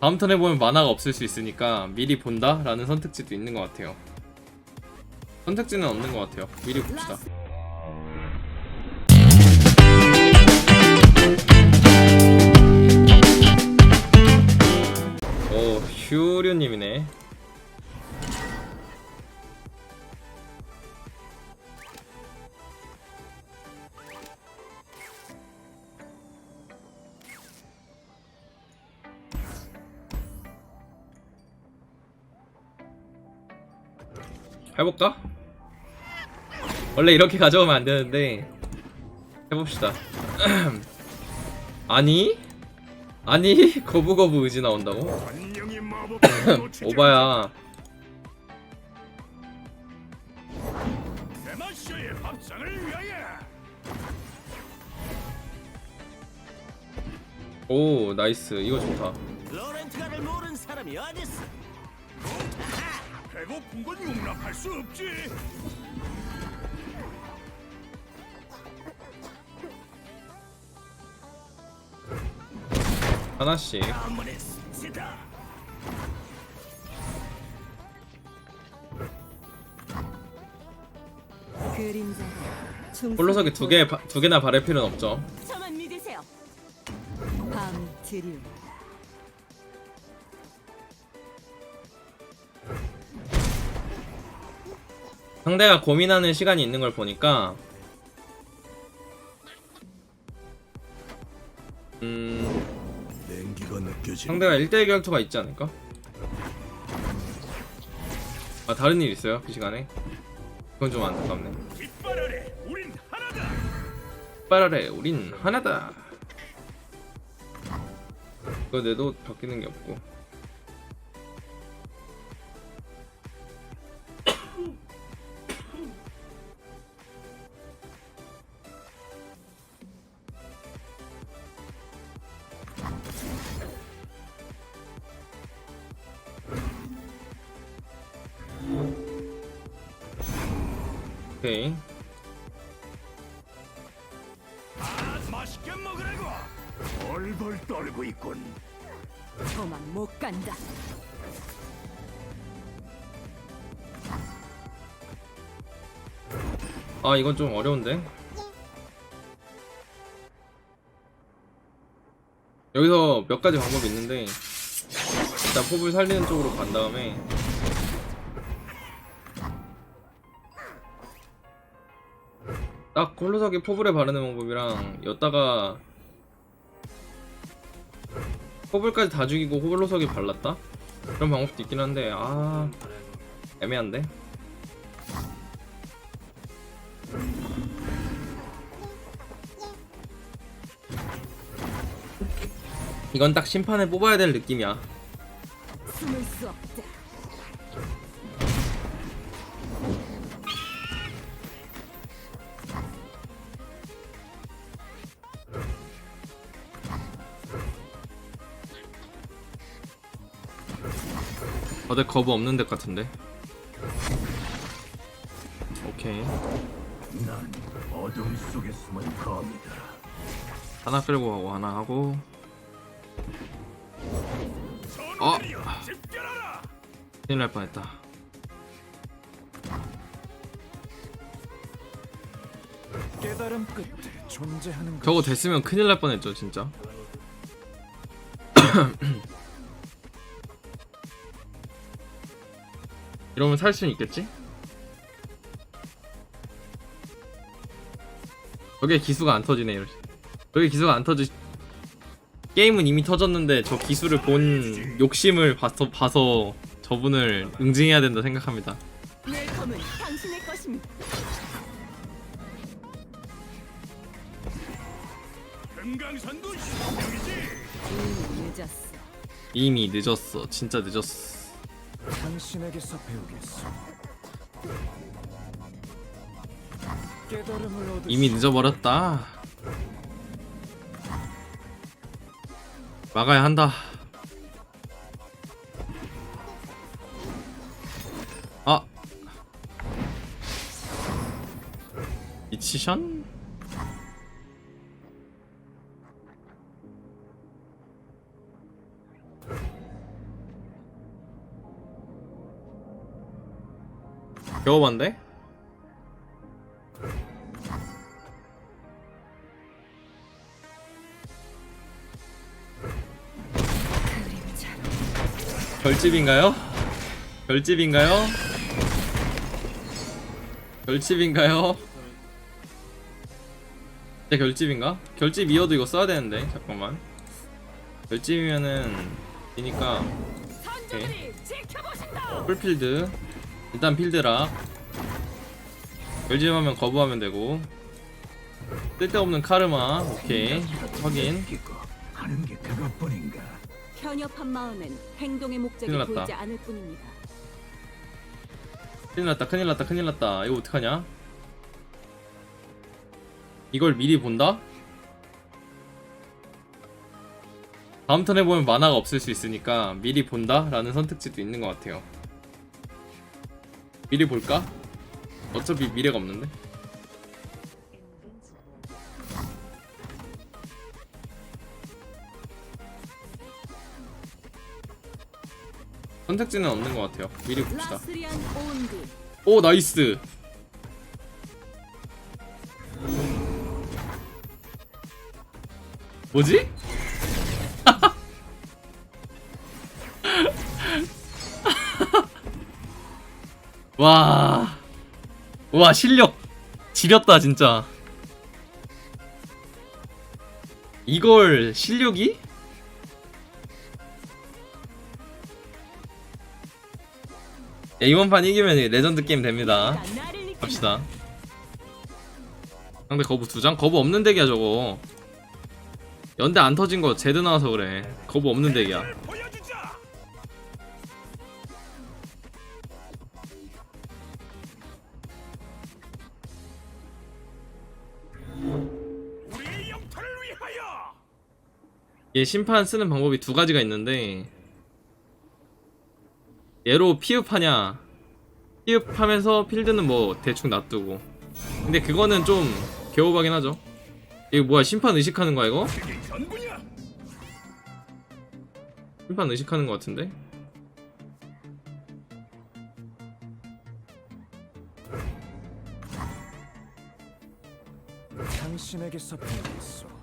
다음 턴에 보면 만화가 없을 수 있으니까 미리 본다 라는 선택지도 있는 것 같아요. 선택지는 없는 것 같아요. 미리 봅시다. 오 휴류님이네. 해볼까? 원래 이렇게 가져오면 안 되는데 해봅시다. 아니? 아니 거부거부 의지 나온다고? 오바야. 오 나이스 이거 좋다. 배고픈 건 용납할 수 없지 하나씩. 아무리 스치다 그림자가 충성을 홀로석이 두개두 개나 바를 필요는 없죠. 저만 믿으세요. 밤 드리움. 상대가 고민하는 시간이 있는 걸 보니까 음 상대가 1대1 결투가 있지 않을까? 아 다른 일 있어요? 그 시간에? 그건 좀 안타깝네. 빨아래 우린 하나다! 그거 내도 바뀌는 게 없고 오케이. 아 맛있게 먹으라고. 벌벌 떨고 있군. 저만 못 간다. 아 이건 좀 어려운데? 여기서 몇 가지 방법이 있는데 일단 포을 살리는 쪽으로 간 다음에 딱 홀로석이 포불에 바르는 방법이랑 였다가 포불까지 다 죽이고 홀로석이 발랐다? 그런 방법도 있긴 한데 아 애매한데 이건 딱 심판에 뽑아야 될 느낌이야 어제 거부 없는 데 같은데? 오케이. 난 어둠 속에 숨은 검이다. 하나 끌고 가고 하나 하고. 어! 큰일 날 뻔했다. 깨달음 끝에 존재하는 것 저거 됐으면 큰일 날 뻔했죠 진짜 이러면 살 수는 있겠지? 저게 기수가 안 터지네 이럴 저게 기수가 안 터지 게임은 이미 터졌는데 저 기수를 본 욕심을 봐서, 봐서 저분을 응징해야 된다 생각합니다 내 검은 당신의 것입니다. 금강산도 신명이지 이미 늦었어. 이미 늦었어 진짜 늦었어 당신에게서 배우겠어 깨달음을 얻으 이미 늦어버렸다. 막아야 한다. 아. 미치션? 겨워반데? 별집인가요? 별집인가요? 별집인가요? 진짜 결집인가? 결집 이어도 이거 써야 되는데 잠깐만 결집이면은 이니까 선조들이 지켜보신다. 풀필드 일단 필드라 결집하면 거부하면 되고 쓸데없는 카르마 오케이 확인? 편협한 마음엔 행동의 목적이 큰일. 보이지 않을 뿐입니다. 큰일 났다 큰일 났다 큰일 났다 이거 어떡하냐 이걸 미리 본다? 다음 턴에 보면 만화가 없을 수 있으니까 미리 본다? 라는 선택지도 있는 것 같아요 미리 볼까? 어차피 미래가 없는데 선택지는 없는 것 같아요 미리 봅시다 오 나이스 뭐지? 와. 와, 실력 지렸다 진짜. 이걸 실력이? 야, 이번 판 이기면 레전드 게임 됩니다. 갑시다. 상대 거부 두 장? 거부 없는 덱이야 저거. 연대 안 터진 거 제드 나와서 그래. 거부 없는 덱이야. 얘 심판 쓰는 방법이 두 가지가 있는데 얘로 피읍하냐 피읍하면서 필드는 뭐 대충 놔두고 근데 그거는 좀 개오바긴 하죠 이거 뭐야 심판 의식하는 거야 이거? 심판 의식하는 거 같은데? 당신에게서 배우겠소.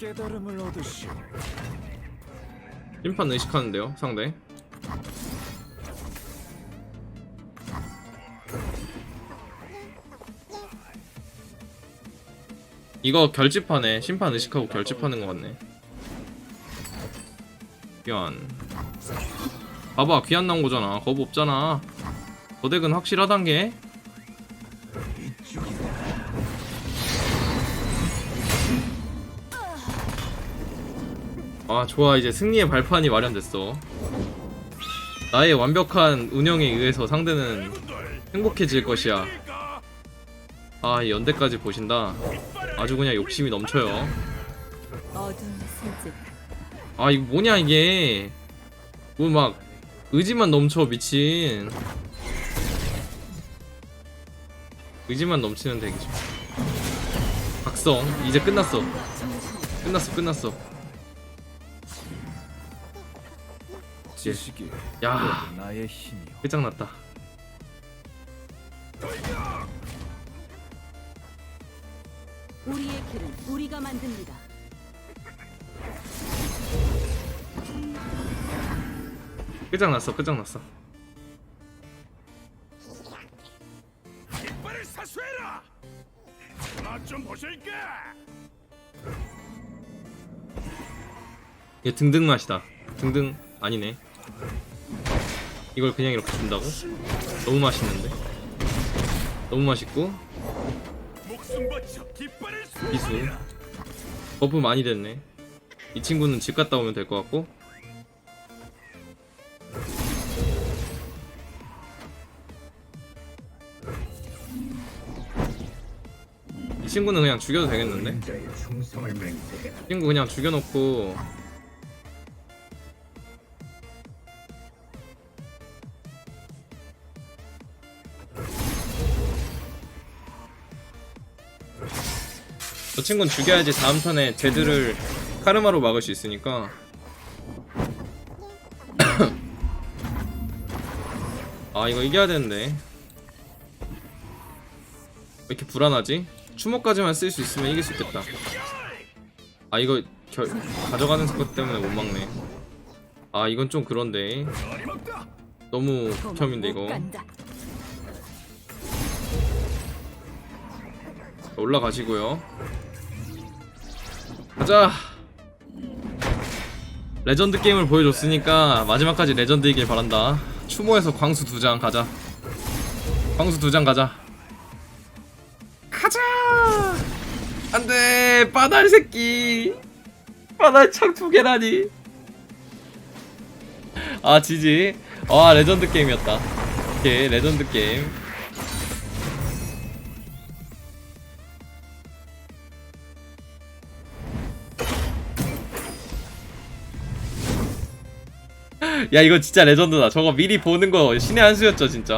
깨달음을 얻으시오. 심판 의식하는데요 상대. 이거 결집하네 심판 의식하고 결집하는 것 같네. 귀한. 봐봐 귀한 나온 거잖아. 거부 없잖아. 저 덱은 확실하단 게 아 좋아. 이제 승리의 발판이 마련됐어. 나의 완벽한 운영에 의해서 상대는 행복해질 것이야. 아이 연대까지 보신다. 아주 그냥 욕심이 넘쳐요. 아 이거 뭐냐 이게? 뭐 막 의지만 넘쳐 미친. 의지만 넘치는 덱이죠. 각성. 이제 끝났어. 끝났어 끝났어 지식이 야곧 나의 힘이오. 끝장났다 우리의 길은 우리가 만듭니다. 끝장났어 끝장났어 깃발을 사수해라. 맛좀 보실까? 이게 등등 맛이다 등등 아니네 이걸 그냥 이렇게 준다고? 너무 맛있는데 너무 맛있고. 비수 버프 많이 됐네 이 친구는 집 갔다 오면 될 것 같고 이 친구는 그냥 죽여도 되겠는데? 이 친구 그냥 죽여놓고 저 친구는 죽여야지 다음 턴에 제드를 카르마로 막을 수 있으니까. 아 이거 이겨야 되는데. 이렇게 불안하지? 추모까지만 쓸 수 있으면 이길 수 있겠다. 아 이거 결, 가져가는 것 때문에 못 막네. 아 이건 좀 그런데. 너무 극혐인데 못 이거. 올라가시고요 가자. 레전드 게임을 보여줬으니까 마지막까지 레전드이길 바란다. 추모에서 광수 두 장 가자. 광수 두 장 가자. 가자! 안돼. 바날 새끼. 바날 창두 개라니. 아 지지. 아 레전드 게임이었다. 오케이 레전드 게임 야 이거 진짜 레전드다. 저거 미리 보는 거 신의 한 수였죠 진짜